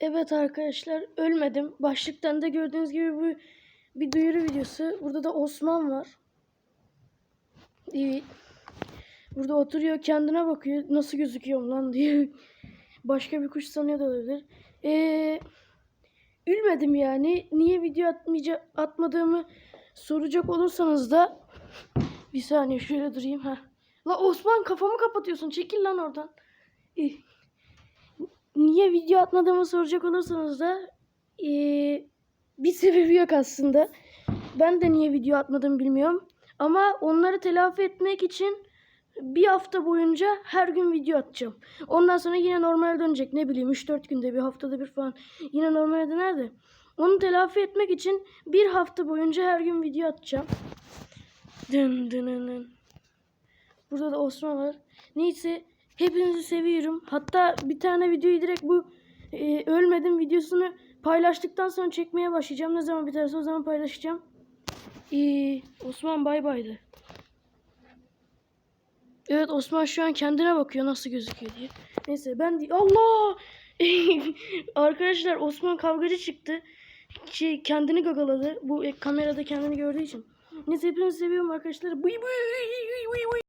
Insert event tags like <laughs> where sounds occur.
Evet arkadaşlar ölmedim. Başlıktan da gördüğünüz gibi bu bir duyuru videosu. Burada da Osman var. Burada oturuyor kendine bakıyor. Nasıl gözüküyorum lan diye. <laughs> Başka bir kuş sanıyor da olabilir. Ee, ülmedim yani. Niye video atmayacak, atmadığımı soracak olursanız da bir saniye şöyle durayım ha. La Osman kafamı kapatıyorsun. Çekil lan oradan. İh. Niye video atmadığımı soracak olursanız da eee, bir sebebi yok aslında. Ben de niye video atmadım bilmiyorum. Ama onları telafi etmek için bir hafta boyunca her gün video atacağım. Ondan sonra yine normale dönecek. Ne bileyim 3-4 günde bir haftada bir falan yine normale döner de. Onu telafi etmek için bir hafta boyunca her gün video atacağım. Dın dın dın. Burada da Osman var. Neyse hepinizi seviyorum. Hatta bir tane videoyu direkt bu e, ölmedim videosunu paylaştıktan sonra çekmeye başlayacağım. Ne zaman biterse o zaman paylaşacağım. Ee, Osman bay baydı. Evet Osman şu an kendine bakıyor nasıl gözüküyor diye. Neyse ben de Allah! <laughs> Arkadaşlar Osman kavgacı çıktı. Şey, kendini gagaladı. Bu e, kamerada kendini gördüğü için. Neyse hepinizi seviyorum arkadaşlar. Bıy bıy.